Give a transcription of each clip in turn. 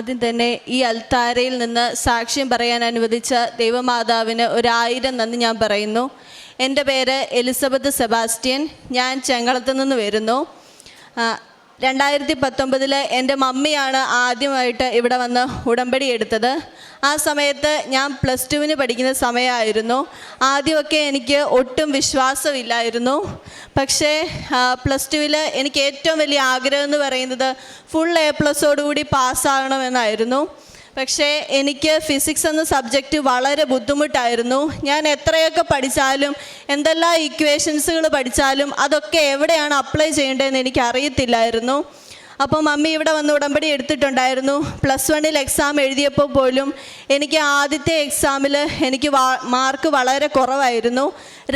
ആദ്യം തന്നെ ഈ അൽത്താരയിൽ നിന്ന് സാക്ഷ്യം പറയാൻ അനുവദിച്ച ദൈവമാതാവിന് ഒരായിരം നന്ദി ഞാൻ പറയുന്നു. എന്റെ പേര് എലിസബത്ത് സെബാസ്റ്റ്യൻ. ഞാൻ ചെങ്കളത്ത് നിന്ന് വരുന്നു. രണ്ടായിരത്തി പത്തൊമ്പതിൽ എന്റെ മമ്മിയാണ് ആദ്യമായിട്ട് ഇവിടെ വന്ന് ഉടമ്പടി എടുത്തത്. ആ സമയത്ത് ഞാൻ പ്ലസ് ടുവിന് പഠിക്കുന്ന സമയമായിരുന്നു. ആദ്യമൊക്കെ എനിക്ക് ഒട്ടും വിശ്വാസമില്ലായിരുന്നു. പക്ഷേ പ്ലസ് ടുവിൽ എനിക്ക് ഏറ്റവും വലിയ ആഗ്രഹം എന്ന് പറയുന്നത് ഫുൾ എ പ്ലസോടുകൂടി പാസ്സാകണമെന്നായിരുന്നു. പക്ഷേ എനിക്ക് ഫിസിക്സ് എന്ന സബ്ജക്റ്റ് വളരെ ബുദ്ധിമുട്ടായിരുന്നു. ഞാൻ എത്രയൊക്കെ പഠിച്ചാലും എന്തെല്ലാം ഇക്വേഷൻസുകൾ പഠിച്ചാലും അതൊക്കെ എവിടെയാണ് അപ്ലൈ ചെയ്യേണ്ടതെന്ന് എനിക്ക് അറിയത്തില്ലായിരുന്നു അപ്പോൾ മമ്മി ഇവിടെ വന്ന് ഉടമ്പടി എടുത്തിട്ടുണ്ടായിരുന്നു. പ്ലസ് വണ്ണിൽ എക്സാം എഴുതിയപ്പോൾ പോലും എനിക്ക് ആദ്യത്തെ എക്സാമിൽ എനിക്ക് മാർക്ക് വളരെ കുറവായിരുന്നു.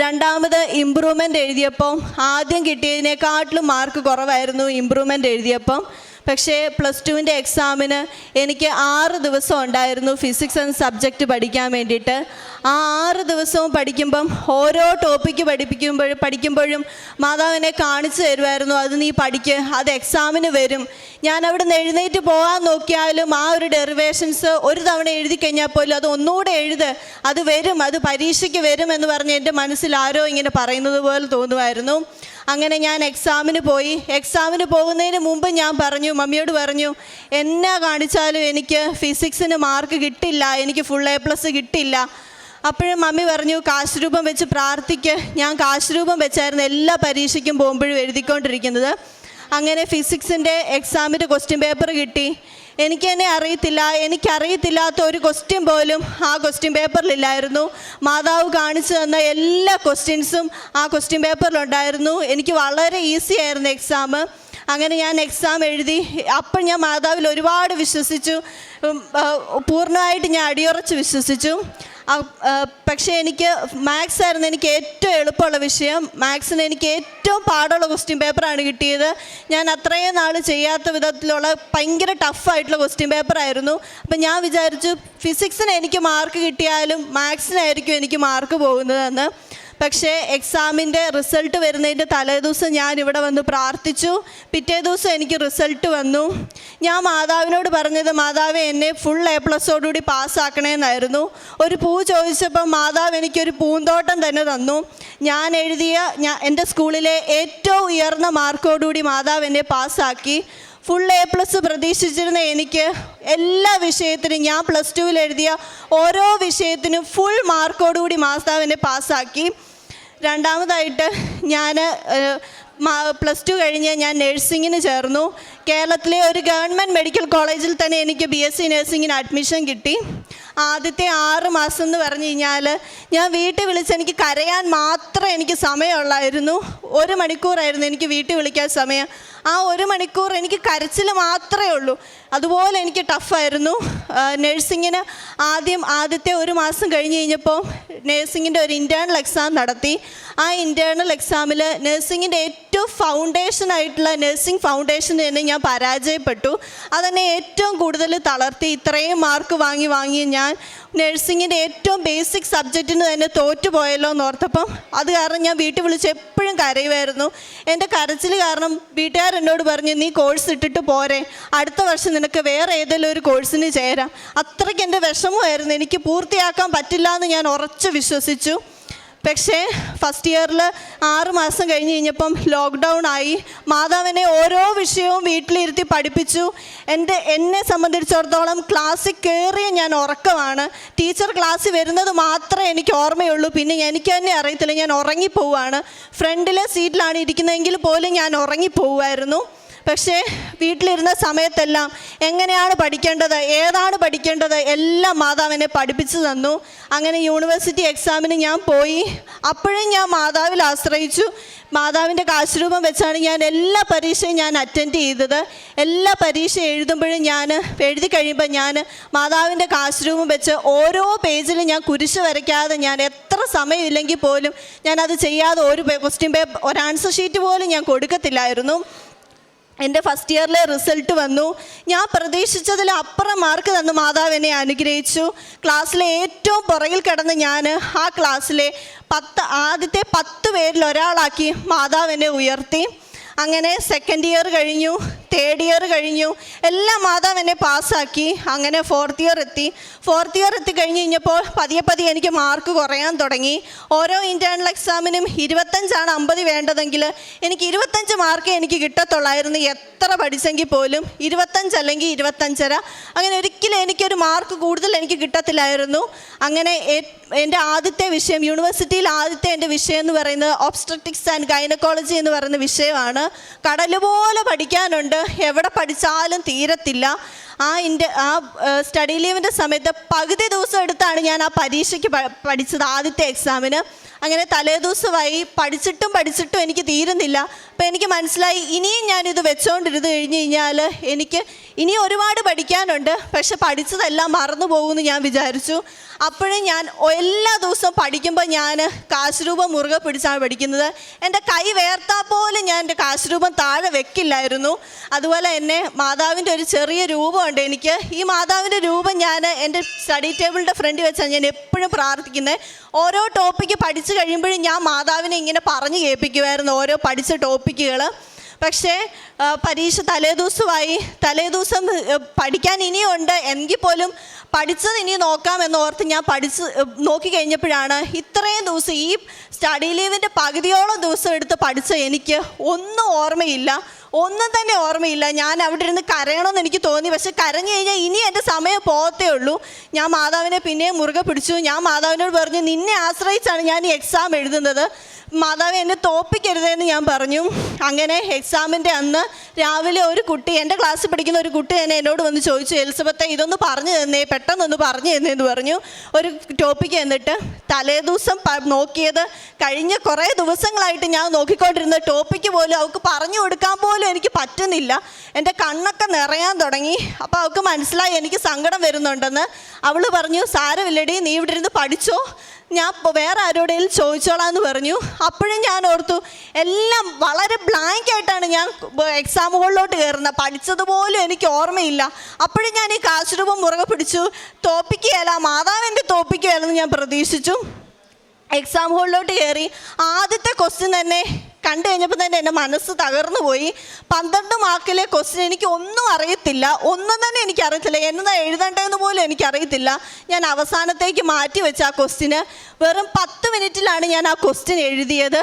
രണ്ടാമത് ഇമ്പ്രൂവ്മെന്റ് എഴുതിയപ്പോൾ ആദ്യം കിട്ടിയതിനേക്കാട്ടിലും മാർക്ക് കുറവായിരുന്നു ഇമ്പ്രൂവ്മെന്റ് എഴുതിയപ്പം. പക്ഷേ പ്ലസ് ടുവിന്റെ എക്സാമിന് എനിക്ക് ആറ് ദിവസം ഉണ്ടായിരുന്നു ഫിസിക്സ് എന്ന സബ്ജക്റ്റ് പഠിക്കാൻ വേണ്ടിയിട്ട്. ആ ആറ് ദിവസവും പഠിക്കുമ്പം ഓരോ ടോപ്പിക്ക് പഠിപ്പിക്കുമ്പോഴും പഠിക്കുമ്പോഴും മാതാവിനെ കാണിച്ചു തരുമായിരുന്നു അത് നീ പഠിക്ക് അത് എക്സാമിന് വരും. ഞാൻ അവിടെ നിന്ന് എഴുന്നേറ്റ് പോകാൻ നോക്കിയാലും ആ ഒരു ഡെറിവേഷൻസ് ഒരു തവണ എഴുതി കഴിഞ്ഞാൽ പോലും അത് ഒന്നുകൂടെ എഴുത് അത് വരും അത് പരീക്ഷയ്ക്ക് വരും എന്ന് പറഞ്ഞ് എന്റെ മനസ്സിൽ ആരോ ഇങ്ങനെ പറയുന്നത് പോലെ തോന്നുമായിരുന്നു. അങ്ങനെ ഞാൻ എക്സാമിന് പോയി. എക്സാമിന് പോകുന്നതിന് മുമ്പ് ഞാൻ പറഞ്ഞു മമ്മിയോട് പറഞ്ഞു എന്നാ കാണിച്ചാലും എനിക്ക് ഫിസിക്സിന് മാർക്ക് കിട്ടില്ല എനിക്ക് ഫുൾ എ പ്ലസ് കിട്ടില്ല. അപ്പോഴും മമ്മി പറഞ്ഞു കാശ് രൂപം വെച്ച് പ്രാർത്ഥിക്ക്. ഞാൻ കാശ് രൂപം വെച്ചായിരുന്നു എല്ലാ പരീക്ഷയ്ക്കും പോകുമ്പോഴും എഴുതിക്കൊണ്ടിരിക്കുന്നത്. അങ്ങനെ ഫിസിക്സിന്റെ എക്സാമിന്റെ ക്വസ്റ്റ്യൻ പേപ്പർ കിട്ടി. എനിക്ക് തന്നെ അറിയത്തില്ല എനിക്കറിയത്തില്ലാത്ത ഒരു ക്വസ്റ്റ്യൻ പോലും ആ ക്വസ്റ്റ്യൻ പേപ്പറിലില്ലായിരുന്നു മാതാവ് കാണിച്ചു തന്ന എല്ലാ ക്വസ്റ്റ്യൻസും ആ ക്വസ്റ്റ്യൻ പേപ്പറിലുണ്ടായിരുന്നു എനിക്ക് വളരെ ഈസി ആയിരുന്നു എക്സാം അങ്ങനെ ഞാൻ എക്സാം എഴുതി. അപ്പം ഞാൻ മാതാവിൽ ഒരുപാട് വിശ്വസിച്ചു. പൂർണമായിട്ട് ഞാൻ അടിയുറച്ച് വിശ്വസിച്ചു. പക്ഷേ എനിക്ക് മാത്സ് ആയിരുന്നു എനിക്ക് ഏറ്റവും എളുപ്പമുള്ള വിഷയം. മാത്സിന് എനിക്ക് ഏറ്റവും പാടുള്ള ക്വസ്റ്റ്യൻ പേപ്പറാണ് കിട്ടിയത്. ഞാൻ അത്രയും നാൾ ചെയ്യാത്ത വിധത്തിലുള്ള ഭയങ്കര ടഫായിട്ടുള്ള ക്വസ്റ്റ്യൻ പേപ്പറായിരുന്നു അപ്പം ഞാൻ വിചാരിച്ചു ഫിസിക്സിന് എനിക്ക് മാർക്ക് കിട്ടിയാലും മാത്സിനായിരിക്കും എനിക്ക് മാർക്ക് പോകുന്നതെന്ന്. പക്ഷേ എക്സാമിന്റെ റിസൾട്ട് വരുന്നതിന്റെ തലേദിവസം ഞാൻ ഇവിടെ വന്ന് പ്രാർത്ഥിച്ചു. പിറ്റേ ദിവസം എനിക്ക് റിസൾട്ട് വന്നു. ഞാൻ മാതാവിനോട് പറഞ്ഞത് മാതാവ് എന്നെ ഫുൾ എ പ്ലസോടുകൂടി പാസ്സാക്കണമെന്നായിരുന്നു ഒരു പൂ ചോദിച്ചപ്പോൾ മാതാവ് എനിക്കൊരു പൂന്തോട്ടം തന്നെ തന്നു. ഞാൻ എഴുതിയ ഞാൻ എന്റെ സ്കൂളിലെ ഏറ്റവും ഉയർന്ന മാർക്കോടുകൂടി മാതാവ് എന്നെ പാസ്സാക്കി ഫുൾ എ പ്ലസ് പ്രതീക്ഷിച്ചിരുന്ന എനിക്ക് എല്ലാ വിഷയത്തിനും ഞാൻ പ്ലസ് ടുവിൽ എഴുതിയ ഓരോ വിഷയത്തിനും ഫുൾ മാർക്കോടുകൂടി മാസ്താവിനെ പാസ്സാക്കി രണ്ടാമതായിട്ട് ഞാൻ പ്ലസ് ടു കഴിഞ്ഞ് ഞാൻ നഴ്സിങ്ങിന് ചേർന്നു. കേരളത്തിലെ ഒരു ഗവൺമെന്റ് മെഡിക്കൽ കോളേജിൽ തന്നെ എനിക്ക് ബി എസ് സി നഴ്സിങ്ങിന് അഡ്മിഷൻ കിട്ടി. ആദ്യത്തെ ആറ് മാസം എന്ന് പറഞ്ഞു കഴിഞ്ഞാൽ ഞാൻ വീട്ടിൽ വിളിച്ച് എനിക്ക് കരയാൻ മാത്രം എനിക്ക് സമയമുള്ളായിരുന്നു. ഒരു മണിക്കൂറായിരുന്നു എനിക്ക് വീട്ടിൽ വിളിക്കാൻ സമയം. ആ ഒരു മണിക്കൂർ എനിക്ക് കരച്ചിൽ മാത്രമേ ഉള്ളൂ. അതുപോലെ എനിക്ക് ടഫായിരുന്നു നഴ്സിങ്ങിന് ആദ്യം ആദ്യത്തെ ഒരു മാസം കഴിഞ്ഞ് കഴിഞ്ഞപ്പോൾ നഴ്സിങ്ങിന്റെ ഒരു ഇന്റേർണൽ എക്സാം നടത്തി. ആ ഇന്റേർണൽ എക്സാമിൽ നഴ്സിങ്ങിന്റെ ഏറ്റവും ഫൗണ്ടേഷൻ ആയിട്ടുള്ള നഴ്സിംഗ് ഫൗണ്ടേഷൻ തന്നെ ഞാൻ പരാജയപ്പെട്ടു. അതെന്നെ ഏറ്റവും കൂടുതൽ തളർത്തി ഇത്രയും മാർക്ക് വാങ്ങി വാങ്ങി ഞാൻ നഴ്സിങ്ങിന്റെ ഏറ്റവും ബേസിക് സബ്ജക്റ്റിന് തന്നെ തോറ്റുപോയല്ലോ എന്ന് ഓർത്തപ്പം അത് കാരണം ഞാൻ വീട്ടിൽ വിളിച്ച് എപ്പോഴും കരയുമായിരുന്നു. എന്റെ കരച്ചിൽ കാരണം വീട്ടുകാർ എന്നോട് പറഞ്ഞു നീ കോഴ്സ് ഇട്ടിട്ട് പോരെ. അടുത്ത വർഷം നിനക്ക് വേറെ ഏതെങ്കിലും ഒരു കോഴ്സിന് ചേരാം. അത്രയ്ക്ക് എന്റെ വിഷമമായിരുന്നു. എനിക്ക് പൂർത്തിയാക്കാൻ പറ്റില്ല എന്ന് ഞാൻ ഉറച്ചു വിശ്വസിച്ചു. പക്ഷേ ഫസ്റ്റ് ഇയറിൽ ആറ് മാസം കഴിഞ്ഞ് കഴിഞ്ഞപ്പം ലോക്ക്ഡൗൺ ആയി. മാതാവിനെ ഓരോ വിഷയവും വീട്ടിലിരുത്തി പഠിപ്പിച്ചു. എന്റെ എന്നെ സംബന്ധിച്ചിടത്തോളം ക്ലാസ്സിൽ കയറിയ ഞാൻ ഉറക്കമാണ്. ടീച്ചർ ക്ലാസ്സിൽ വരുന്നത് മാത്രമേ എനിക്ക് ഓർമ്മയുള്ളൂ. പിന്നെ എനിക്ക് തന്നെ അറിയത്തില്ല ഞാൻ ഉറങ്ങിപ്പോവാണ് ഫ്രണ്ടിലെ സീറ്റിലാണ് ഇരിക്കുന്നതെങ്കിൽ പോലും ഞാൻ ഉറങ്ങിപ്പോവുമായിരുന്നു. പക്ഷേ വീട്ടിലിരുന്ന സമയത്തെല്ലാം എങ്ങനെയാണ് പഠിക്കേണ്ടത് ഏതാണ് പഠിക്കേണ്ടത് എല്ലാം മാതാവിനെ പഠിപ്പിച്ചു തന്നു. അങ്ങനെ യൂണിവേഴ്സിറ്റി എക്സാമിന് ഞാൻ പോയി. അപ്പോഴും ഞാൻ മാതാവിൽ ആശ്രയിച്ചു. മാതാവിന്റെ കാശുരൂപം വെച്ചാണ് ഞാൻ എല്ലാ പരീക്ഷയും ഞാൻ അറ്റൻഡ് ചെയ്തത്. എല്ലാ പരീക്ഷ എഴുതുമ്പോഴും ഞാൻ എഴുതി കഴിയുമ്പോൾ ഞാൻ മാതാവിന്റെ കാശുരൂപം വെച്ച് ഓരോ പേജിലും ഞാൻ കുരിശ് വരയ്ക്കാതെ ഞാൻ എത്ര സമയമില്ലെങ്കിൽ പോലും ഞാനത് ചെയ്യാതെ ഒരു ക്വസ്റ്റ്യൻ പേപ്പർ ഒരു ആൻസർ ഷീറ്റ് പോലും ഞാൻ കൊടുക്കത്തില്ലായിരുന്നു. എന്റെ ഫസ്റ്റ് ഇയറിലെ റിസൾട്ട് വന്നു. ഞാൻ പ്രതീക്ഷിച്ചതിൽ അപ്പുറം മാർക്ക് തന്നു. മാതാവ് എന്നെ അനുഗ്രഹിച്ചു. ക്ലാസ്സിലെ ഏറ്റവും പുറകിൽ കിടന്ന് ഞാൻ ആ ക്ലാസ്സിലെ പത്ത് ആദ്യത്തെ പത്ത് പേരിൽ ഒരാളാക്കി മാതാവ് എന്നെ ഉയർത്തി. അങ്ങനെ സെക്കൻഡ് ഇയർ കഴിഞ്ഞു. തേർഡ് ഇയർ കഴിഞ്ഞു. എല്ലാ മാതാവ് എന്നെ പാസ്സാക്കി. അങ്ങനെ ഫോർത്ത് ഇയർ എത്തി. ഫോർത്ത് ഇയർ എത്തി കഴിഞ്ഞ് കഴിഞ്ഞപ്പോൾ പതിയെ പതിയെ എനിക്ക് മാർക്ക് കുറയാൻ തുടങ്ങി. ഓരോ ഇന്റേർണൽ എക്സാമിനും ഇരുപത്തഞ്ചാണ് അമ്പത് വേണ്ടതെങ്കിൽ എനിക്ക് ഇരുപത്തഞ്ച് മാർക്ക് എനിക്ക് കിട്ടത്തുള്ളായിരുന്നു. എത്ര പഠിച്ചെങ്കിൽ പോലും ഇരുപത്തഞ്ച് അല്ലെങ്കിൽ ഇരുപത്തഞ്ചര. അങ്ങനെ ഒരിക്കലും എനിക്കൊരു മാർക്ക് കൂടുതൽ എനിക്ക് കിട്ടത്തില്ലായിരുന്നു. അങ്ങനെ എന്റെ ആദ്യത്തെ വിഷയം യൂണിവേഴ്സിറ്റിയിൽ ആദ്യത്തെ എന്റെ വിഷയം എന്ന് പറയുന്നത് ഒബ്സ്ട്രക്റ്റിക്സ് ആൻഡ് ഗൈനക്കോളജി എന്ന് പറയുന്ന വിഷയമാണ്. കടലുപോലെ പഠിക്കാനുണ്ട്. എവിടെ പഠിച്ചാലും തീരത്തില്ല. ആ ഇന്റെ ആ സ്റ്റഡി ലീവിന്റെ സമയത്ത് പകുതി ദിവസം എടുത്താണ് ഞാൻ ആ പരീക്ഷയ്ക്ക് പഠിച്ചത് ആദ്യത്തെ എക്സാമിന് അങ്ങനെ തലേദിവസമായി പഠിച്ചിട്ടും പഠിച്ചിട്ടും എനിക്ക് തീരുന്നില്ല. അപ്പോൾ എനിക്ക് മനസ്സിലായി ഇനിയും ഞാനിത് വെച്ചുകൊണ്ടിരുന്ന് കഴിഞ്ഞ് കഴിഞ്ഞാൽ എനിക്ക് ഇനി ഒരുപാട് പഠിക്കാനുണ്ട്. പക്ഷെ പഠിച്ചതെല്ലാം മറന്നു പോകുമെന്ന് ഞാൻ വിചാരിച്ചു. അപ്പോഴും ഞാൻ എല്ലാ ദിവസവും പഠിക്കുമ്പോൾ ഞാൻ കാശുരൂപം മുറുകെ പിടിച്ചാണ് പഠിക്കുന്നത്. എന്റെ കൈ വേർത്താൽ പോലും ഞാൻ എന്റെ കാശുരൂപം താഴെ വെക്കില്ലായിരുന്നു. അതുപോലെ തന്നെ മാതാവിന്റെ ഒരു ചെറിയ രൂപമുണ്ട് എനിക്ക്. ഈ മാതാവിന്റെ രൂപം ഞാൻ എന്റെ സ്റ്റഡി ടേബിളിന്റെ ഫ്രണ്ടിൽ വെച്ചാണ് ഞാൻ എപ്പോഴും പ്രാർത്ഥിക്കുന്നത്. ഓരോ ടോപ്പിക്ക് പഠിച്ചു കഴിയുമ്പോഴും ഞാൻ മാതാവിനെ ഇങ്ങനെ പറഞ്ഞു കേൾപ്പിക്കുമായിരുന്നു ഓരോ പഠിച്ച ടോപ്പിക്കുകൾ. പക്ഷേ പരീക്ഷ തലേദിവസമായി തലേദിവസം പഠിക്കാൻ ഇനിയുണ്ട്. എങ്കിൽ പോലും പഠിച്ചത് ഇനി നോക്കാമെന്ന് ഓർത്ത് ഞാൻ പഠിച്ച് നോക്കിക്കഴിഞ്ഞപ്പോഴാണ് നോക്കി കഴിഞ്ഞപ്പോഴാണ് ഇത്രയും ദിവസം ഈ സ്റ്റഡി ലീവിന്റെ പകുതിയോളം ദിവസം എടുത്ത് പഠിച്ച എനിക്ക് ഒന്നും ഓർമ്മയില്ല. ഒന്നും തന്നെ ഓർമ്മയില്ല. ഞാൻ അവിടെ ഇരുന്ന് കരയണമെന്ന് എനിക്ക് തോന്നി. പക്ഷെ കരഞ്ഞു കഴിഞ്ഞാൽ ഇനി എന്റെ സമയം പോകത്തേ ഉള്ളൂ. ഞാൻ മാതാവിനെ പിന്നെയും മുറുകെ പിടിച്ചു. ഞാൻ മാതാവിനോട് പറഞ്ഞു നിന്നെ ആശ്രയിച്ചാണ് ഞാൻ ഈ എക്സാം എഴുതുന്നത്. മാതാവ് എന്നെ തോപ്പിക്കരുതെന്ന് ഞാൻ പറഞ്ഞു. അങ്ങനെ എക്സാമിന്റെ അന്ന് രാവിലെ ഒരു കുട്ടി എന്റെ ക്ലാസ്സിൽ പഠിക്കുന്ന ഒരു കുട്ടി തന്നെ എന്നോട് വന്ന് ചോദിച്ചു എലിസബത്തെ ഇതൊന്ന് പറഞ്ഞു തന്നേ പെട്ടെന്നൊന്ന് പറഞ്ഞു തന്നേന്ന് പറഞ്ഞു. ഒരു ടോപ്പിക്ക് എന്നിട്ട് തലേദിവസം നോക്കിയത് കഴിഞ്ഞ കുറേ ദിവസങ്ങളായിട്ട് ഞാൻ നോക്കിക്കൊണ്ടിരുന്ന ടോപ്പിക്ക് പോലും അവൾക്ക് പറഞ്ഞു കൊടുക്കാൻ പോലും എനിക്ക് പറ്റുന്നില്ല. എന്റെ കണ്ണൊക്കെ നിറയാൻ തുടങ്ങി. അപ്പോൾ അവൾക്ക് മനസ്സിലായി എനിക്ക് സങ്കടം വരുന്നുണ്ടെന്ന്. അവൾ പറഞ്ഞു സാരമില്ലടി നീ ഇവിടെ ഇരുന്ന് പഠിച്ചോ. ഞാൻ വേറെ ആരോടെങ്കിലും ചോദിച്ചോളാം എന്ന് പറഞ്ഞു. അപ്പോഴും ഞാൻ ഓർത്തു എല്ലാം വളരെ ബ്ലാങ്ക് ആയിട്ടാണ് ഞാൻ എക്സാം ഹോളിലോട്ട് കയറുന്നത് പഠിച്ചതുപോലും എനിക്ക് ഓർമ്മയില്ല. അപ്പോഴും ഞാൻ ഈ കാശ് രൂപം മുറുകെ പിടിച്ചു. തോപ്പിക്കുകയല്ല മാതാവിന്റെ തോപ്പിക്കുകയല്ലെന്ന് ഞാൻ പ്രതീക്ഷിച്ചു. എക്സാം ഹോളിലോട്ട് കയറി. ആദ്യത്തെ ക്വസ്റ്റ്യൻ തന്നെ കണ്ടു കഴിഞ്ഞപ്പോൾ തന്നെ എന്റെ മനസ്സ് തകർന്നു പോയി. പന്ത്രണ്ട് മാർക്കിലെ ക്വസ്റ്റ്യൻ എനിക്ക് ഒന്നും അറിയത്തില്ല. ഒന്നും തന്നെ എനിക്കറിയത്തില്ല എന്നതാ എഴുതേണ്ടതെന്ന് പോലും എനിക്കറിയത്തില്ല ഞാൻ അവസാനത്തേക്ക് മാറ്റി വെച്ച ആ ക്വസ്റ്റ്യന് വെറും പത്ത് മിനിറ്റിലാണ് ഞാൻ ആ ക്വസ്റ്റ്യൻ എഴുതിയത്.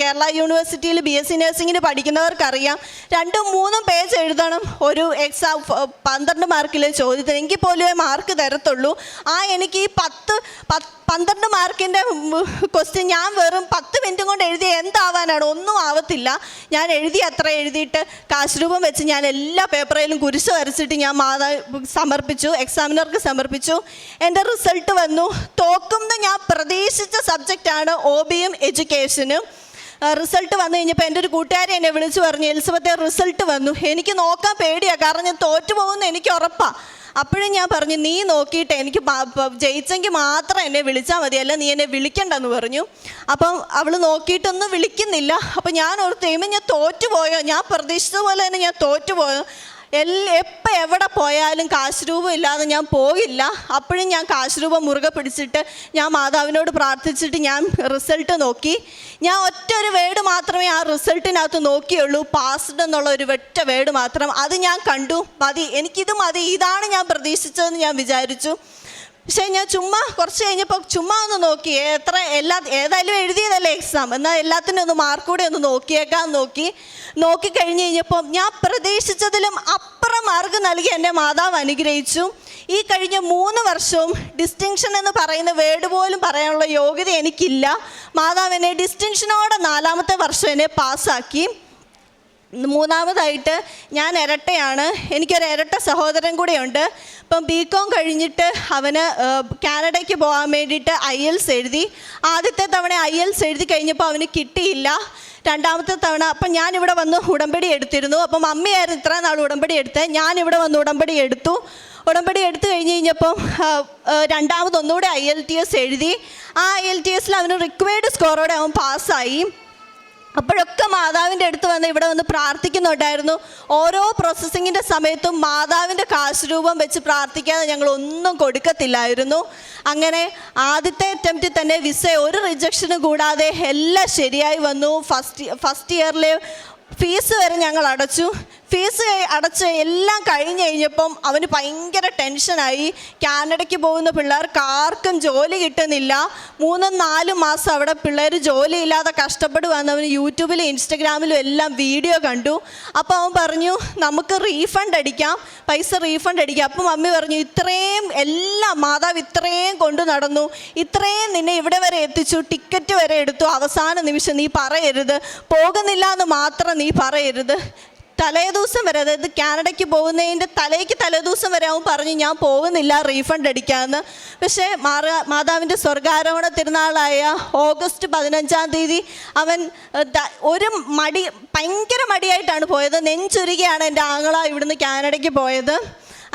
കേരള യൂണിവേഴ്സിറ്റിയിൽ ബി എസ് സി നഴ്സിങ്ങിന് പഠിക്കുന്നവർക്കറിയാം. രണ്ടും മൂന്നും പേജ് എഴുതണം. ഒരു എക്സാം പന്ത്രണ്ട് മാർക്കിലെ ചോദ്യത്തിന് എങ്കിൽ പോലുമേ മാർക്ക് തരത്തുള്ളൂ. ആ എനിക്ക് ഈ പത്ത് പന്ത്രണ്ട് മാർക്കിന്റെ ക്വസ്റ്റ്യൻ ഞാൻ വെറും പത്ത് മിനിറ്റും കൊണ്ട് എഴുതിയ എന്താവാനാണ്? ഒന്നും ആവത്തില്ല. ഞാൻ എഴുതി അത്ര എഴുതിയിട്ട് കാശ് രൂപം വെച്ച് ഞാൻ എല്ലാ പേപ്പറിലും കുരിശ് വരച്ചിട്ട് ഞാൻ മാതാ സമർപ്പിച്ചു എക്സാമിനർക്ക് സമർപ്പിച്ചു. എന്റെ റിസൾട്ട് വന്നു. തോക്കും ഞാൻ പ്രതീക്ഷിച്ച സബ്ജക്റ്റാണ് ഒ ബിയും എഡ്യൂക്കേഷനും റിസൾട്ട് വന്നു കഴിഞ്ഞപ്പോൾ എന്റെ ഒരു കൂട്ടുകാരി എന്നെ വിളിച്ചു പറഞ്ഞു എലിസബത്തെ റിസൾട്ട് വന്നു. എനിക്ക് നോക്കാൻ പേടിയാണ് കാരണം ഞാൻ തോറ്റു പോകുമെന്ന് എനിക്ക് ഉറപ്പാണ് അപ്പോഴും ഞാൻ പറഞ്ഞു നീ നോക്കിയിട്ട് എനിക്ക് ജയിച്ചെങ്കിൽ മാത്രം എന്നെ വിളിച്ചാൽ മതി അല്ല നീ എന്നെ വിളിക്കണ്ടെന്ന് പറഞ്ഞു. അപ്പം അവൾ നോക്കിയിട്ടൊന്നും വിളിക്കുന്നില്ല. അപ്പം ഞാൻ ഓർത്ത് കഴിയുമ്പോൾ ഞാൻ തോറ്റുപോയോ? ഞാൻ പ്രതീക്ഷിച്ച പോലെ തന്നെ ഞാൻ തോറ്റുപോയോ? എല്ലാ എപ്പോൾ എവിടെ പോയാലും കാശ് രൂപം ഇല്ലാതെ ഞാൻ പോയില്ല. അപ്പോഴും ഞാൻ കാശ് രൂപം മുറുകെ പിടിച്ചിട്ട് ഞാൻ മാതാവിനോട് പ്രാർത്ഥിച്ചിട്ട് ഞാൻ റിസൾട്ട് നോക്കി. ഞാൻ ഒറ്റ ഒരു വേർഡ് മാത്രമേ ആ റിസൾട്ടിനകത്ത് നോക്കിയുള്ളൂ. പാസ്ഡ് എന്നുള്ള ഒരു വെറ്റ വേർഡ് മാത്രം. അത് ഞാൻ കണ്ടു. മതി. എനിക്കിത് മതി. ഇതാണ് ഞാൻ പ്രതീക്ഷിച്ചതെന്ന് ഞാൻ വിചാരിച്ചു. പക്ഷേ ഞാൻ ചുമ്മാ കുറച്ച് കഴിഞ്ഞപ്പോൾ ചുമ്മാ ഒന്ന് നോക്കി. എത്ര എല്ലാ ഏതായാലും എഴുതിയതല്ലേ എക്സാം എന്നാൽ എല്ലാത്തിനും ഒന്ന് മാർക്ക് കൂടെ ഒന്ന് നോക്കിയേക്കാൻ നോക്കി. നോക്കി കഴിഞ്ഞ് കഴിഞ്ഞപ്പോൾ ഞാൻ പ്രതീക്ഷിച്ചതിലും അപ്പുറം മാർക്ക് നൽകി എന്റെ മാതാവ് അനുഗ്രഹിച്ചു. ഈ കഴിഞ്ഞ മൂന്ന് വർഷവും ഡിസ്റ്റിങ്ഷൻ എന്ന് പറയുന്ന വേർഡ് പോലും പറയാനുള്ള യോഗ്യത എനിക്കില്ല. മാതാവ് എന്നെ ഡിസ്റ്റിങ്ഷനോടെ നാലാമത്തെ വർഷം എന്നെ പാസ്സാക്കി മൂന്നാമതായിട്ട് ഞാൻ ഇരട്ടയാണ്. എനിക്കൊരു ഇരട്ട സഹോദരൻ കൂടെയുണ്ട്. ഇപ്പം ബി കോം കഴിഞ്ഞിട്ട് അവന് കാനഡയ്ക്ക് പോകാൻ വേണ്ടിയിട്ട് ഐ എൽസ് എഴുതി. ആദ്യത്തെ തവണ ഐ എൽസ് എഴുതി കഴിഞ്ഞപ്പോൾ അവന് കിട്ടിയില്ല. രണ്ടാമത്തെ തവണ അപ്പം ഞാനിവിടെ വന്ന് ഉടമ്പടി എടുത്തിരുന്നു. അപ്പം അമ്മയായിരുന്നു ഇത്ര നാൾ ഉടമ്പടി എടുത്തത്. ഞാനിവിടെ വന്ന് ഉടമ്പടി എടുത്തു. ഉടമ്പടി എടുത്തു കഴിഞ്ഞ് കഴിഞ്ഞപ്പം രണ്ടാമതൊന്നുകൂടെ ഐ എൽ ടി എസ് എഴുതി. ആ ഐ എൽ ടി എസിൽ അവന് റിക്വയർഡ് സ്കോറോടെ അവൻ പാസ്സായി അപ്പോഴൊക്കെ മാതാവിന്റെ അടുത്ത് വന്ന് ഇവിടെ വന്ന് പ്രാർത്ഥിക്കുന്നുണ്ടായിരുന്നു. ഓരോ പ്രോസസ്സിങ്ങിന്റെ സമയത്തും മാതാവിന്റെ കാശുരൂപം വെച്ച് പ്രാർത്ഥിക്കാതെ ഞങ്ങൾ ഒന്നും കൊടുക്കത്തില്ലായിരുന്നു. അങ്ങനെ ആദ്യത്തെ അറ്റംപ്റ്റിൽ തന്നെ വിസ ഒരു റിജക്ഷനും കൂടാതെ എല്ലാം ശരിയായി വന്നു. ഫസ്റ്റ് ഫസ്റ്റ് ഇയറിലെ ഫീസ് വരെ ഞങ്ങൾ അടച്ചു. ഫീസ് അടച്ച് എല്ലാം കഴിഞ്ഞ് കഴിഞ്ഞപ്പം അവന് ഭയങ്കര ടെൻഷനായി. കാനഡയ്ക്ക് പോകുന്ന പിള്ളേർക്ക് ആർക്കും ജോലി കിട്ടുന്നില്ല. മൂന്നും നാലും മാസം അവിടെ പിള്ളേർ ജോലിയില്ലാതെ കഷ്ടപ്പെടുവാന്ന് അവന് യൂട്യൂബിലും ഇൻസ്റ്റഗ്രാമിലും എല്ലാം വീഡിയോ കണ്ടു. അപ്പോൾ അവൻ പറഞ്ഞു നമുക്ക് റീഫണ്ട് അടിക്കാം പൈസ റീഫണ്ട് അടിക്കാം. അപ്പം മമ്മി പറഞ്ഞു ഇത്രയും എല്ലാം മാതാവ് ഇത്രയും കൊണ്ടു നടന്നു. ഇത്രയും നിന്നെ ഇവിടെ വരെ എത്തിച്ചു ടിക്കറ്റ് വരെ എടുത്തു. അവസാന നിമിഷം നീ പറയരുത്. പോകുന്നില്ല എന്ന് മാത്രം നീ പറയരുത്. തലേദിവസം വരെ അതായത് കാനഡയ്ക്ക് പോകുന്നതിന്റെ തലേക്ക് തലേദിവസം വരെ അവൻ പറഞ്ഞു ഞാൻ പോകുന്നില്ല റീഫണ്ട് അടിക്കാമെന്ന് പക്ഷേ മാറ മാതാവിന്റെ സ്വർഗാരോഹണ തിരുനാളായ ഓഗസ്റ്റ് പതിനഞ്ചാം തീയതി അവൻ ഒരു മടി ഭയങ്കര മടിയായിട്ടാണ് പോയത്. നെഞ്ചുരുകയാണ് എന്റെ ആങ്ങള ഇവിടുന്ന് കാനഡയ്ക്ക് പോയത്.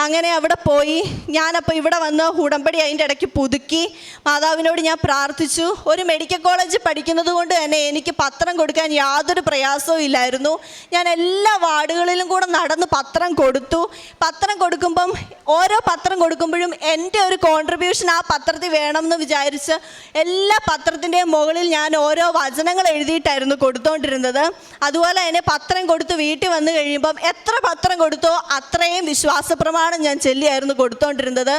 അങ്ങനെ അവിടെ പോയി. ഞാനപ്പോൾ ഇവിടെ വന്ന് ഉടമ്പടി അതിന്റെ ഇടയ്ക്ക് പുതുക്കി. മാതാവിനോട് ഞാൻ പ്രാർത്ഥിച്ചു. ഒരു മെഡിക്കൽ കോളേജ് പഠിക്കുന്നത് കൊണ്ട് തന്നെ എനിക്ക് പത്രം കൊടുക്കാൻ യാതൊരു പ്രയാസവും ഇല്ലായിരുന്നു. ഞാൻ എല്ലാ വാർഡുകളിലും കൂടെ നടന്ന് പത്രം കൊടുത്തു. പത്രം കൊടുക്കുമ്പം ഓരോ പത്രം കൊടുക്കുമ്പോഴും എന്റെ ഒരു കോൺട്രിബ്യൂഷൻ ആ പത്രത്തിൽ വേണമെന്ന് വിചാരിച്ച് എല്ലാ പത്രത്തിന്റെയും മുകളിൽ ഞാൻ ഓരോ വചനങ്ങൾ എഴുതിയിട്ടായിരുന്നു കൊടുത്തുകൊണ്ടിരുന്നത് അതുപോലെ തന്നെ പത്രം കൊടുത്ത് വീട്ടിൽ വന്നു കഴിയുമ്പം എത്ര പത്രം കൊടുത്തോ അത്രയും വിശ്വാസ പ്രമാണം ഞാൻ ചെല്ലിയായിരുന്നു കൊടുത്തോണ്ടിരുന്നത്.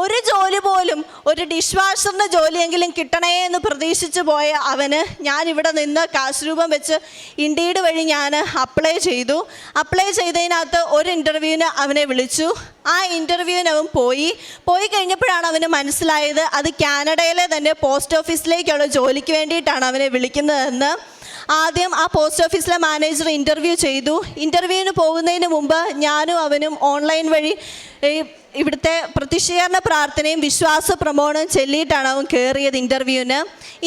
ഒരു ജോലി പോലും ഒരു ഡിഷ് വാഷറിന്റെ ജോലിയെങ്കിലും കിട്ടണേ എന്ന് പ്രതീക്ഷിച്ച് പോയ അവന് ഞാൻ ഇവിടെ നിന്ന് കാശ് രൂപം വെച്ച് ഇൻഡീഡ് വഴി ഞാൻ അപ്ലൈ ചെയ്തു. അപ്ലൈ ചെയ്തതിനകത്ത് ഒരു ഇന്റർവ്യൂവിന് അവനെ വിളിച്ചു. ആ ഇന്റർവ്യൂവിന് അവൻ പോയി. പോയി കഴിഞ്ഞപ്പോഴാണ് അവന് മനസ്സിലായത് അത് കാനഡയിലെ തന്നെ പോസ്റ്റ് ഓഫീസിലേക്കുള്ള ജോലിക്ക് വേണ്ടിയിട്ടാണ് അവനെ വിളിക്കുന്നതെന്ന്. ആദ്യം ആ പോസ്റ്റ് ഓഫീസിലെ മാനേജർ ഇന്റർവ്യൂ ചെയ്തു. ഇന്റർവ്യൂവിന് പോകുന്നതിന് മുമ്പ് ഞാനും അവനും ഓൺലൈൻ വഴി ഈ ഇവിടുത്തെ പ്രതിഷേധ പ്രാർത്ഥനയും വിശ്വാസ പ്രമോണവും ചൊല്ലിയിട്ടാണ് അവൻ കയറിയത് ഇന്റർവ്യൂവിന്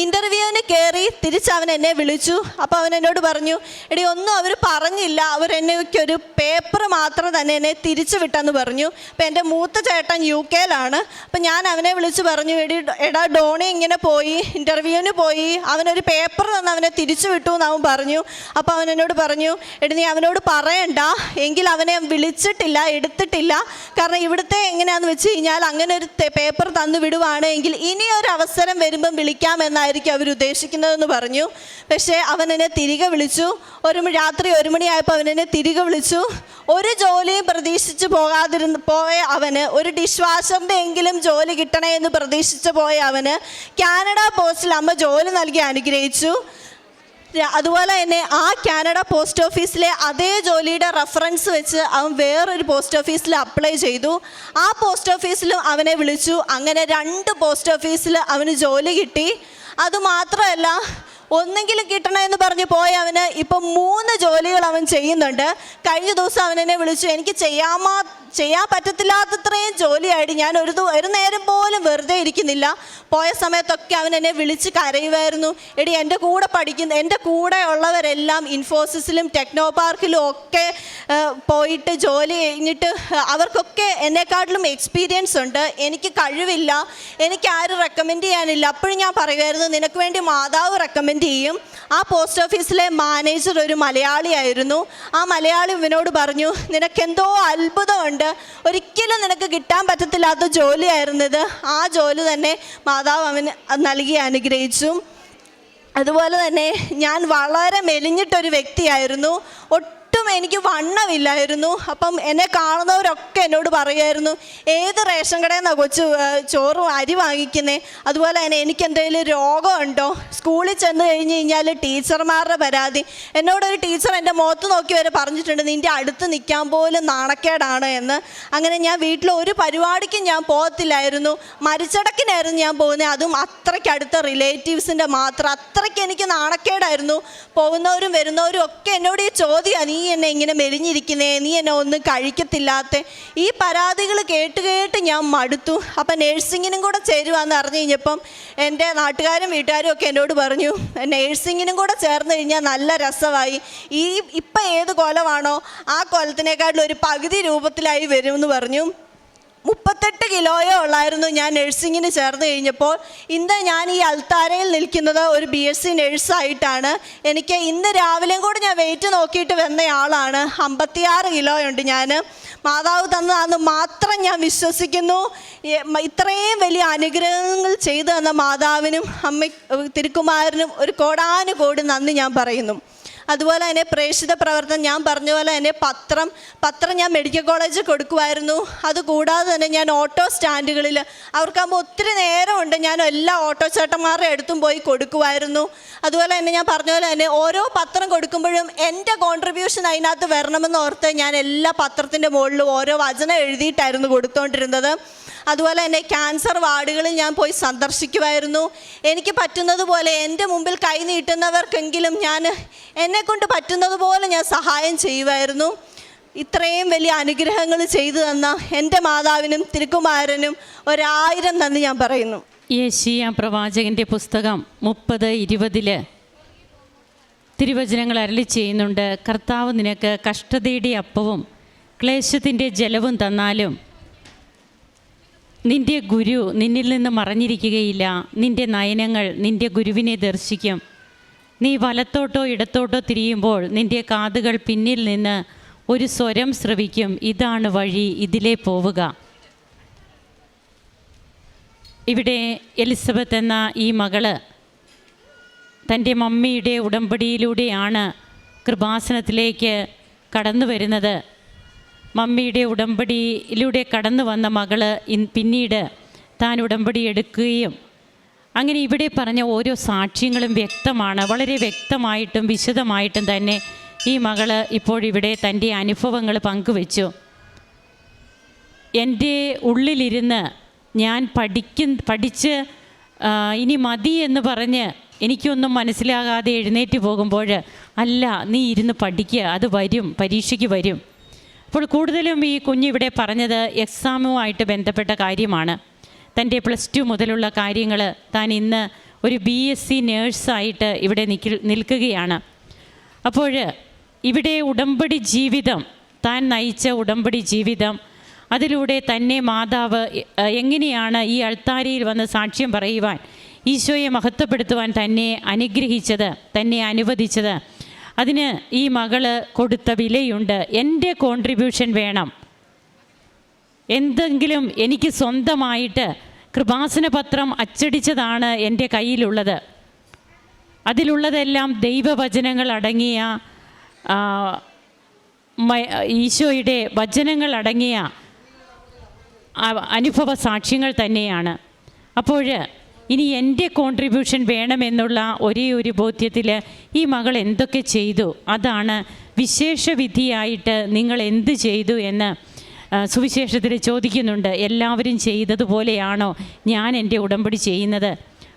ഇന്റർവ്യൂവിന് കയറി തിരിച്ച് അവൻ എന്നെ വിളിച്ചു. അപ്പോൾ അവൻ എന്നോട് പറഞ്ഞു എടി ഒന്നും അവർ പറഞ്ഞില്ല. അവർ എന്നെക്കൊരു പേപ്പർ മാത്രം തന്നെ എന്നെ തിരിച്ചു വിട്ടെന്ന് പറഞ്ഞു. അപ്പോൾ എന്റെ മൂത്ത ചേട്ടൻ യു കെയിലാണ്. അപ്പോൾ ഞാൻ അവനെ വിളിച്ച് പറഞ്ഞു എടി എടാ ഡോണി ഇങ്ങനെ പോയി. ഇന്റർവ്യൂവിന് പോയി. അവനൊരു പേപ്പർ തന്ന് അവനെ തിരിച്ചു വിട്ടു എന്ന് അവൻ പറഞ്ഞു. അപ്പോൾ അവൻ എന്നോട് പറഞ്ഞു എടി നീ അവനോട് പറയണ്ട. എങ്കിൽ അവനെ വിളിച്ചിട്ടില്ല എടുത്തിട്ടില്ല. കാരണം ഇവിടുത്തെ എങ്ങനെയാണെന്ന് വെച്ച് കഴിഞ്ഞാൽ അങ്ങനെ ഒരു പേപ്പർ തന്നു വിടുവാണെങ്കിൽ ഇനി ഒരു അവസരം വരുമ്പം വിളിക്കാമെന്നായിരിക്കും അവർ ഉദ്ദേശിക്കുന്നതെന്ന് പറഞ്ഞു. പക്ഷേ അവൻ എന്നെ തിരികെ വിളിച്ചു. ഒരു രാത്രി ഒരു മണിയായപ്പോൾ അവൻ എന്നെ തിരികെ വിളിച്ചു. ഒരു ജോലിയും പ്രതീക്ഷിച്ച് പോകാതിരുന്ന് പോയ അവന് ഒരു ഡിഷ് വാഷറിന്റെ എങ്കിലും ജോലി കിട്ടണേ എന്ന് പ്രതീക്ഷിച്ച് പോയ അവന് കാനഡ പോസ്റ്റിൽ അമ്മ ജോലി നൽകി അനുഗ്രഹിച്ചു. അതുപോലെ തന്നെ ആ കാനഡ പോസ്റ്റ് ഓഫീസിലെ അതേ ജോലിയുടെ റെഫറൻസ് വെച്ച് അവൻ വേറൊരു പോസ്റ്റ് ഓഫീസിൽ അപ്ലൈ ചെയ്തു. ആ പോസ്റ്റ് ഓഫീസിലും അവനെ വിളിച്ചു. അങ്ങനെ രണ്ട് പോസ്റ്റ് ഓഫീസിൽ അവന് ജോലി കിട്ടി. അതുമാത്രമല്ല ഒന്നെങ്കിലും കിട്ടണമെന്ന് പറഞ്ഞ് പോയ അവന് ഇപ്പം മൂന്ന് ജോലികൾ അവൻ ചെയ്യുന്നുണ്ട്. കഴിഞ്ഞ ദിവസം അവൻ എന്നെ വിളിച്ചു. എനിക്ക് ചെയ്യാമാ ചെയ്യാൻ പറ്റത്തില്ലാത്തത്രയും ജോലിയായിട്ട് ഞാൻ ഒരു ഒരു നേരം പോലും വെറുതെ ഇരിക്കുന്നില്ല. പോയ സമയത്തൊക്കെ അവൻ എന്നെ വിളിച്ച് കരയുമായിരുന്നു. എടി എന്റെ കൂടെ പഠിക്കുന്ന എന്റെ കൂടെ ഉള്ളവരെല്ലാം ഇൻഫോസിസിലും ടെക്നോ പാർക്കിലും ഒക്കെ പോയിട്ട് ജോലി കഴിഞ്ഞിട്ട് അവർക്കൊക്കെ എന്നെക്കാട്ടിലും എക്സ്പീരിയൻസ് ഉണ്ട്. എനിക്ക് കഴിവില്ല. എനിക്ക് ആരും റെക്കമെൻഡ് ചെയ്യാനില്ല. അപ്പോഴും ഞാൻ പറയുമായിരുന്നു നിനക്ക് വേണ്ടി മാതാവ് റെക്കമെൻഡ് ചെയ്യും. ആ പോസ്റ്റ് ഓഫീസിലെ മാനേജർ ഒരു മലയാളിയായിരുന്നു. ആ മലയാളി ഇവനോട് പറഞ്ഞു നിനക്കെന്തോ അത്ഭുതമുണ്ട്. ഒരിക്കലും നിനക്ക് കിട്ടാൻ പറ്റത്തില്ലാത്ത ജോലിയായിരുന്നത് ആ ജോലി തന്നെ മാതാവ് അവന് നൽകി അനുഗ്രഹിച്ചു. അതുപോലെ തന്നെ ഞാൻ വളരെ മെലിഞ്ഞിട്ടൊരു വ്യക്തിയായിരുന്നു. ഒട്ടും എനിക്ക് വണ്ണമില്ലായിരുന്നു. അപ്പം എന്നെ കാണുന്നവരൊക്കെ എന്നോട് പറയുമായിരുന്നു ഏത് റേഷൻ കടയിൽ നിന്നാണ് കൊച്ചു ചോറ് അരി വാങ്ങിക്കുന്നേ? അതുപോലെ തന്നെ എനിക്ക് എന്തെങ്കിലും രോഗമുണ്ടോ സ്കൂളിൽ ചെന്ന് കഴിഞ്ഞ് കഴിഞ്ഞാൽ ടീച്ചർമാരുടെ പരാതി. എന്നോടൊരു ടീച്ചർ എന്റെ മുഖത്ത് നോക്കി വരെ പറഞ്ഞിട്ടുണ്ട് നിന്റെ അടുത്ത് നിൽക്കാൻ പോലും നാണക്കേടാണ് എന്ന്. അങ്ങനെ ഞാൻ വീട്ടിൽ ഒരു പരിപാടിക്കും ഞാൻ പോകത്തില്ലായിരുന്നു. മരിച്ചടക്കിനായിരുന്നു ഞാൻ പോകുന്നത്. അതും അത്രയ്ക്ക് അടുത്ത റിലേറ്റീവ്സിന്റെ മാത്രം. അത്രയ്ക്ക് എനിക്ക് നാണക്കേടായിരുന്നു. പോകുന്നവരും വരുന്നവരും ഒക്കെ എന്നോട് ഈ ചോദ്യമാണ് നീ എന്നെ ഇങ്ങനെ മെലിഞ്ഞിരിക്കുന്നേ നീ എന്നെ ഒന്നും കഴിക്കത്തില്ലാത്ത. ഈ പരാതികൾ കേട്ട് കേട്ട് ഞാൻ മടുത്തു. അപ്പം നേഴ്സിങ്ങിനും കൂടെ ചേരുവാന്ന് അറിഞ്ഞു കഴിഞ്ഞപ്പം എന്റെ നാട്ടുകാരും വീട്ടുകാരും ഒക്കെ എന്നോട് പറഞ്ഞു നേഴ്സിങ്ങിനും കൂടെ ചേർന്ന് കഴിഞ്ഞാൽ നല്ല രസമായി. ഈ ഇപ്പം ഏത് കൊലമാണോ ആ കൊലത്തിനേക്കാട്ടിലും ഒരു പകുതി രൂപത്തിലായി വരുമെന്ന് പറഞ്ഞു. മുപ്പത്തെട്ട് കിലോയോ ഉള്ളായിരുന്നു ഞാൻ നഴ്സിങ്ങിന് ചേർന്ന് കഴിഞ്ഞപ്പോൾ. ഇന്ന് ഞാൻ ഈ അൽത്താരയിൽ നിൽക്കുന്നത് ഒരു ബി എസ് സി നഴ്സായിട്ടാണ്. എനിക്ക് ഇന്ന് രാവിലെയും കൂടെ ഞാൻ വെയിറ്റ് നോക്കിയിട്ട് വന്ന വന്നയാളാണ് അമ്പത്തിയാറ് കിലോയുണ്ട് ഞാൻ. മാതാവ് തന്നതാന്ന് മാത്രം ഞാൻ വിശ്വസിക്കുന്നു. ഇത്രയും വലിയ അനുഗ്രഹങ്ങൾ ചെയ്തു തന്ന മാതാവിനും അമ്മ തിരുക്കുമാരനും ഒരു കോടാനുകോടി നന്ദി ഞാൻ പറയുന്നു. അതുപോലെ തന്നെ പ്രേക്ഷിത പ്രവർത്തനം ഞാൻ പറഞ്ഞ പോലെ തന്നെ പത്രം പത്രം ഞാൻ മെഡിക്കൽ കോളേജിൽ കൊടുക്കുമായിരുന്നു. അതുകൂടാതെ തന്നെ ഞാൻ ഓട്ടോ സ്റ്റാൻഡുകളിൽ അവർക്കാകുമ്പോൾ ഒത്തിരി നേരമുണ്ട് ഞാൻ എല്ലാ ഓട്ടോ ചേട്ടന്മാരുടെ അടുത്തും പോയി കൊടുക്കുമായിരുന്നു. അതുപോലെ തന്നെ ഞാൻ പറഞ്ഞ പോലെ തന്നെ ഓരോ പത്രം കൊടുക്കുമ്പോഴും എന്റെ കോൺട്രിബ്യൂഷൻ അതിനകത്ത് വരണമെന്ന് ഓർത്ത് ഞാൻ എല്ലാ പത്രത്തിന്റെ മുകളിലും ഓരോ വചനം എഴുതിയിട്ടായിരുന്നു കൊടുത്തുകൊണ്ടിരുന്നത് അതുപോലെ തന്നെ ക്യാൻസർ വാർഡുകളിൽ ഞാൻ പോയി സന്ദർശിക്കുമായിരുന്നു. എനിക്ക് പറ്റുന്നതുപോലെ എന്റെ മുമ്പിൽ കൈ നീട്ടുന്നവർക്കെങ്കിലും ഞാൻ എന്നെക്കൊണ്ട് പറ്റുന്നതുപോലെ ഞാൻ സഹായം ചെയ്യുമായിരുന്നു. ഇത്രയും വലിയ അനുഗ്രഹങ്ങൾ ചെയ്തു തന്ന എന്റെ മാതാവിനും തിരുക്കുമാരനും ഒരായിരം നന്ദി ഞാൻ പറയുന്നു. യേശിയ പ്രവാചകന്റെ പുസ്തകം മുപ്പത് ഇരുപതിൽ തിരുവചനങ്ങൾ അരളി ചെയ്യുന്നുണ്ട്. കർത്താവ് നിനക്ക് കഷ്ടതയുടെ അപ്പവും ക്ലേശത്തിന്റെ ജലവും തന്നാലും നിന്റെ ഗുരു നിന്നിൽ നിന്ന് മറഞ്ഞിരിക്കുകയില്ല. നിന്റെ നയനങ്ങൾ നിന്റെ ഗുരുവിനെ ദർശിക്കും. നീ വലത്തോട്ടോ ഇടത്തോട്ടോ തിരിയുമ്പോൾ നിന്റെ കാതുകൾ പിന്നിൽ നിന്ന് ഒരു സ്വരം ശ്രവിക്കും ഇതാണ് വഴി ഇതിലേ പോവുക. ഇവിടെ എലിസബത്ത് എന്ന ഈ മകൾ തന്റെ മമ്മിയുടെ ഉടമ്പടിയിലൂടെയാണ് കൃപാസനത്തിലേക്ക് കടന്നു വരുന്നത് മമ്മിയുടെ ഉടമ്പടിയിലൂടെ കടന്നു വന്ന മകൾ പിന്നീട് താൻ ഉടമ്പടി എടുക്കുകയും അങ്ങനെ ഇവിടെ പറഞ്ഞ ഓരോ സാക്ഷ്യങ്ങളും വ്യക്തമാണ്. വളരെ വ്യക്തമായിട്ടും വിശദമായിട്ടും തന്നെ ഈ മകൾ ഇപ്പോഴിവിടെ തന്റെ അനുഭവങ്ങൾ പങ്കുവെച്ചു. എന്റെ ഉള്ളിലിരുന്ന് ഞാൻ പഠിക്കും പഠിച്ച് ഇനി മതി എന്ന് പറഞ്ഞ് എനിക്കൊന്നും മനസ്സിലാകാതെ എഴുന്നേറ്റ് പോകുമ്പോൾ അല്ല നീ ഇരുന്ന് പഠിക്കുക അത് വരും പരീക്ഷയ്ക്ക് വരും. അപ്പോൾ കൂടുതലും ഈ കുഞ്ഞിവിടെ പറഞ്ഞത് എക്സാമുമായിട്ട് ബന്ധപ്പെട്ട കാര്യമാണ്. തന്റെ പ്ലസ് ടു മുതലുള്ള കാര്യങ്ങൾ താൻ ഇന്ന് ഒരു ബി എസ് സി നേഴ്സായിട്ട് ഇവിടെ നിൽക്കി നിൽക്കുകയാണ്. അപ്പോൾ ഇവിടെ ഉടമ്പടി ജീവിതം താൻ നയിച്ച ഉടമ്പടി ജീവിതം അതിലൂടെ തന്നെ മാതാവ് എങ്ങനെയാണ് ഈ അൾത്താരയിൽ വന്ന് സാക്ഷ്യം പറയുവാൻ ഈശോയെ മഹത്വപ്പെടുത്തുവാൻ തന്നെ അനുഗ്രഹിച്ചത് തന്നെ അനുവദിച്ചത് അതിന് ഈ മകൾ കൊടുത്ത വിലയുണ്ട്. എന്റെ കോൺട്രിബ്യൂഷൻ വേണം. എന്തെങ്കിലും എനിക്ക് സ്വന്തമായിട്ട് കൃപാസന പത്രം അച്ചടിച്ചതാണ് എന്റെ കയ്യിലുള്ളത്. അതിലുള്ളതെല്ലാം ദൈവവചനങ്ങൾ അടങ്ങിയ ഈശോയുടെ വചനങ്ങൾ അടങ്ങിയ അനുഭവ സാക്ഷ്യങ്ങൾ തന്നെയാണ്. അപ്പോൾ ഇനി എന്റെ കോൺട്രിബ്യൂഷൻ വേണമെന്നുള്ള ഒരേ ഒരു ബോധ്യത്തിൽ ഈ മകൾ എന്തൊക്കെ ചെയ്തു? അതാണ് വിശേഷ വിധിയായിട്ട് നിങ്ങൾ എന്ത് ചെയ്തു എന്ന് സുവിശേഷത്തിൽ ചോദിക്കുന്നുണ്ട്. എല്ലാവരും ചെയ്തതുപോലെയാണോ ഞാൻ എന്റെ ഉടമ്പടി ചെയ്യുന്നത്?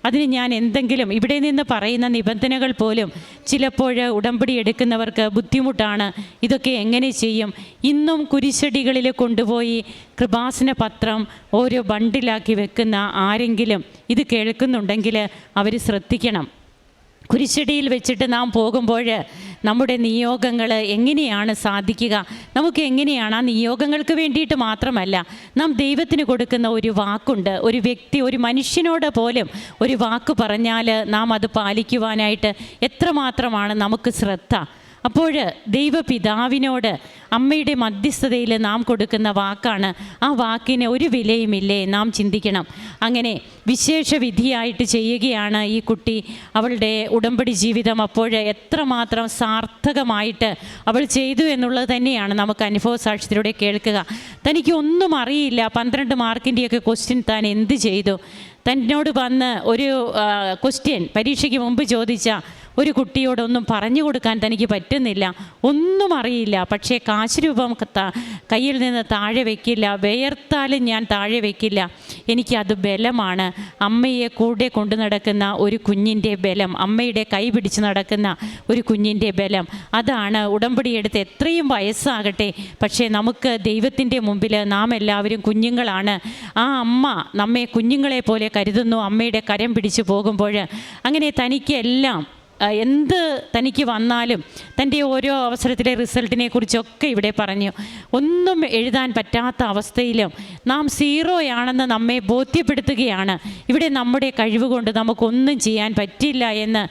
അതിന് ഞാൻ എന്തെങ്കിലും ഇവിടെ നിന്ന് പറയുന്ന നിബന്ധനകൾ പോലും ചിലപ്പോൾ ഉടമ്പടി എടുക്കുന്നവർക്ക് ബുദ്ധിമുട്ടാണ്. ഇതൊക്കെ എങ്ങനെ ചെയ്യും? ഇന്നും കുരിശടികളിൽ കൊണ്ടുപോയി കൃപാസന പത്രം ഓരോ ബണ്ടിലാക്കി വെക്കുന്ന ആരെങ്കിലും ഇത് കേൾക്കുന്നുണ്ടെങ്കിൽ അവർ ശ്രദ്ധിക്കണം. കുരിശടിയിൽ വെച്ചിട്ട് നാം പോകുമ്പോൾ നമ്മുടെ നിയോഗങ്ങൾ എങ്ങനെയാണ് സാധിക്കുക? നമുക്ക് എങ്ങനെയാണ് ആ നിയോഗങ്ങൾക്ക് വേണ്ടിയിട്ട് മാത്രമല്ല നാം ദൈവത്തിന് കൊടുക്കുന്ന ഒരു വാക്കുണ്ട്. ഒരു വ്യക്തി ഒരു മനുഷ്യനോട് പോലും ഒരു വാക്ക് പറഞ്ഞാൽ നാം അത് പാലിക്കുവാനായിട്ട് എത്രമാത്രമാണ് നമുക്ക് ശ്രദ്ധ? അപ്പോൾ ദൈവപിതാവിനോട് അമ്മയുടെ മധ്യസ്ഥതയിൽ നാം കൊടുക്കുന്ന വാക്കാണ് ആ വാക്കിന് ഒരു വിലയുമില്ലേ നാം ചിന്തിക്കണം. അങ്ങനെ വിശേഷ വിധിയായിട്ട് ചെയ്യുകയാണ് ഈ കുട്ടി അവളുടെ ഉടമ്പടി ജീവിതം. അപ്പോൾ എത്രമാത്രം സാർത്ഥകമായിട്ട് അവൾ ചെയ്തു എന്നുള്ളത് തന്നെയാണ് നമുക്ക് അനുഭവ സാക്ഷ്യത്തിലൂടെ കേൾക്കുക. തനിക്ക് ഒന്നും അറിയില്ല. പന്ത്രണ്ട് മാർക്കിന്റെയൊക്കെ ക്വസ്റ്റ്യൻ താൻ എന്ത് ചെയ്തു? തന്നോട് വന്ന് ഒരു ക്വസ്റ്റ്യൻ പരീക്ഷയ്ക്ക് മുമ്പ് ചോദിച്ച ഒരു കുട്ടിയോടൊന്നും പറഞ്ഞു കൊടുക്കാൻ തനിക്ക് പറ്റുന്നില്ല. ഒന്നും അറിയില്ല. പക്ഷേ കാശ് രൂപം കയ്യിൽ നിന്ന് താഴെ വയ്ക്കില്ല വേർത്താലും ഞാൻ താഴെ വയ്ക്കില്ല എനിക്കത് ബലമാണ്. അമ്മയെ കൂടെ കൊണ്ടു നടക്കുന്ന ഒരു കുഞ്ഞിന്റെ ബലം അമ്മയുടെ കൈ പിടിച്ച് നടക്കുന്ന ഒരു കുഞ്ഞിന്റെ ബലം. അതാണ് ഉടമ്പടി എടുത്ത് എത്രയും വയസ്സാകട്ടെ. പക്ഷേ നമുക്ക് ദൈവത്തിന്റെ മുമ്പിൽ നാം എല്ലാവരും കുഞ്ഞുങ്ങളാണ്. ആ അമ്മ നമ്മെ കുഞ്ഞുങ്ങളെ പോലെ കരുതുന്നു. അമ്മയുടെ കരം പിടിച്ചു പോകുമ്പോൾ അങ്ങനെ തനിക്ക് എല്ലാം ആ, എന്ത് തനിക്ക് വന്നാലും തന്റെ ഓരോ അവസരത്തിലെ റിസൾട്ടിനെ കുറിച്ചൊക്കെ ഇവിടെ പറഞ്ഞു. ഒന്നും എഴുതാൻ പറ്റാത്ത അവസ്ഥയിലും നാം സീറോയാണെന്ന് നമ്മെ ബോധ്യപ്പെടുത്തുകയാണ്. ഇവിടെ നമ്മുടെ കഴിവുകൊണ്ട് നമുക്കൊന്നും ചെയ്യാൻ പറ്റില്ല എന്ന്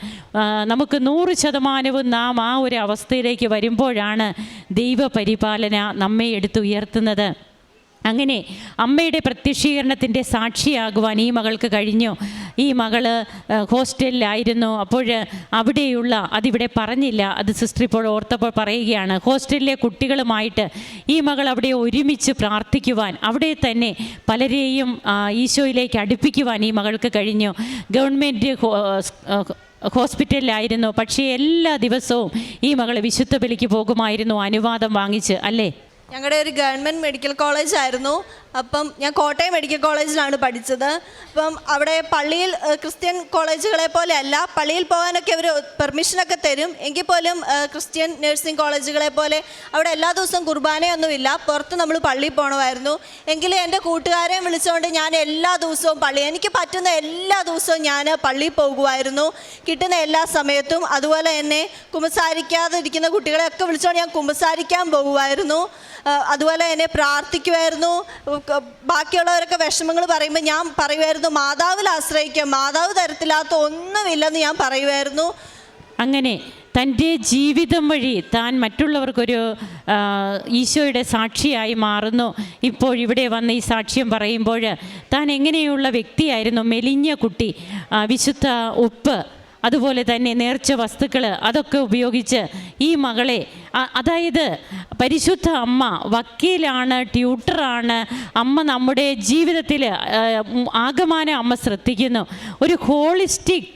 നമുക്ക് നൂറ് ശതമാനവും നാം ആ ഒരു അവസ്ഥയിലേക്ക് വരുമ്പോഴാണ് ദൈവപരിപാലന നമ്മെ എടുത്തുയർത്തുന്നത്. അങ്ങനെ അമ്മയുടെ പ്രത്യക്ഷീകരണത്തിന്റെ സാക്ഷിയാകുവാൻ ഈ മകൾക്ക് കഴിഞ്ഞു. ഈ മകൾ ഹോസ്റ്റലിലായിരുന്നു. അപ്പോൾ അവിടെയുള്ള അതിവിടെ പറഞ്ഞില്ല. അത് സിസ്റ്റർ ഇപ്പോൾ ഓർത്തപ്പോൾ പറയുകയാണ് ഹോസ്റ്റലിലെ കുട്ടികളുമായിട്ട് ഈ മകൾ അവിടെ ഒരുമിച്ച് പ്രാർത്ഥിക്കുവാൻ അവിടെ തന്നെ പലരെയും ഈശോയിലേക്ക് അടുപ്പിക്കുവാൻ ഈ മകൾക്ക് കഴിഞ്ഞു. ഗവൺമെന്റ് ഹോസ്പിറ്റലിലായിരുന്നു. പക്ഷേ എല്ലാ ദിവസവും ഈ മകൾ വിശുദ്ധ ബലിക്ക് പോകുമായിരുന്നു അനുവാദം വാങ്ങിച്ച് അല്ലേ? ഞങ്ങളുടെ ഒരു ഗവൺമെന്റ് മെഡിക്കൽ കോളേജ് ആയിരുന്നു. അപ്പം ഞാൻ കോട്ടയം മെഡിക്കൽ കോളേജിലാണ് പഠിച്ചത്. അപ്പം അവിടെ പള്ളിയിൽ ക്രിസ്ത്യൻ കോളേജുകളെ പോലെ അല്ല പള്ളിയിൽ പോകാനൊക്കെ അവർ പെർമിഷനൊക്കെ തരും. എങ്കിൽ പോലും ക്രിസ്ത്യൻ നഴ്സിംഗ് കോളേജുകളെ പോലെ അവിടെ എല്ലാ ദിവസവും കുർബാനയൊന്നുമില്ല. പുറത്ത് നമ്മൾ പള്ളിയിൽ പോകണമായിരുന്നു എങ്കിലും എന്റെ കൂട്ടുകാരെയും വിളിച്ചുകൊണ്ട് ഞാൻ എല്ലാ ദിവസവും പള്ളി എനിക്ക് പറ്റുന്ന എല്ലാ ദിവസവും ഞാൻ പള്ളിയിൽ പോകുമായിരുന്നു. കിട്ടുന്ന എല്ലാ സമയത്തും. അതുപോലെ തന്നെ കുമ്പസാരിക്കാതെ ഇരിക്കുന്ന കുട്ടികളെയൊക്കെ വിളിച്ചുകൊണ്ട് ഞാൻ കുമ്പസാരിക്കാൻ പോകുമായിരുന്നു. അതുപോലെ തന്നെ പ്രാർത്ഥിക്കുമായിരുന്നു. ബാക്കിയുള്ളവരൊക്കെ വിഷമങ്ങൾ പറയുമ്പോൾ ഞാൻ പറയുമായിരുന്നു മാതാവിൽ ആശ്രയിക്കുക മാതാവ് തരത്തിലാത്ത ഒന്നുമില്ലെന്ന് ഞാൻ പറയുമായിരുന്നു. അങ്ങനെ തന്റെ ജീവിതം വഴി താൻ മറ്റുള്ളവർക്കൊരു ഈശോയുടെ സാക്ഷിയായി മാറുന്നു. ഇപ്പോൾ ഇവിടെ വന്ന് ഈ സാക്ഷ്യം പറയുമ്പോൾ താൻ എങ്ങനെയുള്ള വ്യക്തിയായിരുന്നു? മെലിഞ്ഞ കുട്ടി വിശുദ്ധ ഉപ്പ്. അതുപോലെ തന്നെ നേർച്ച വസ്തുക്കൾ അതൊക്കെ ഉപയോഗിച്ച് ഈ മകളെ അതായത് പരിശുദ്ധ അമ്മ വക്കീലാണ് ട്യൂട്ടറാണ് അമ്മ നമ്മുടെ ജീവിതത്തിൽ ആകമാനം അമ്മ ശ്രദ്ധിക്കുന്നു. ഒരു ഹോളിസ്റ്റിക്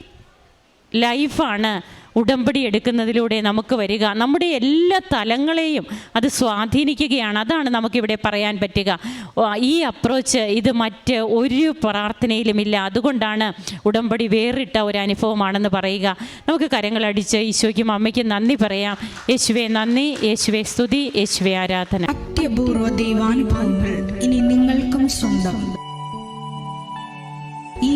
ലൈഫാണ് ഉടമ്പടി എടുക്കുന്നതിലൂടെ നമുക്ക് വരിക. നമ്മുടെ എല്ലാ തലങ്ങളെയും അത് സ്വാധീനിക്കുകയാണ്. അതാണ് നമുക്കിവിടെ പറയാൻ പറ്റുക. ഈ അപ്രോച്ച് ഇത് മറ്റ് ഒരു പ്രാർത്ഥനയിലുമില്ല അതുകൊണ്ടാണ് ഉടമ്പടി വേറിട്ട ഒരു അനുഭവമാണെന്ന് പറയുക. നമുക്ക് കരങ്ങളടിച്ച് ഈശോയ്ക്കും അമ്മയ്ക്കും നന്ദി പറയാം. യേശുവേ നന്ദി. യേശുവേ സ്തുതി. യേശുവേ ആരാധന. അത്യപൂർവ ദൈവാനുഭവങ്ങൾ ഇനി നിങ്ങൾക്കും സ്വന്തം. ഈ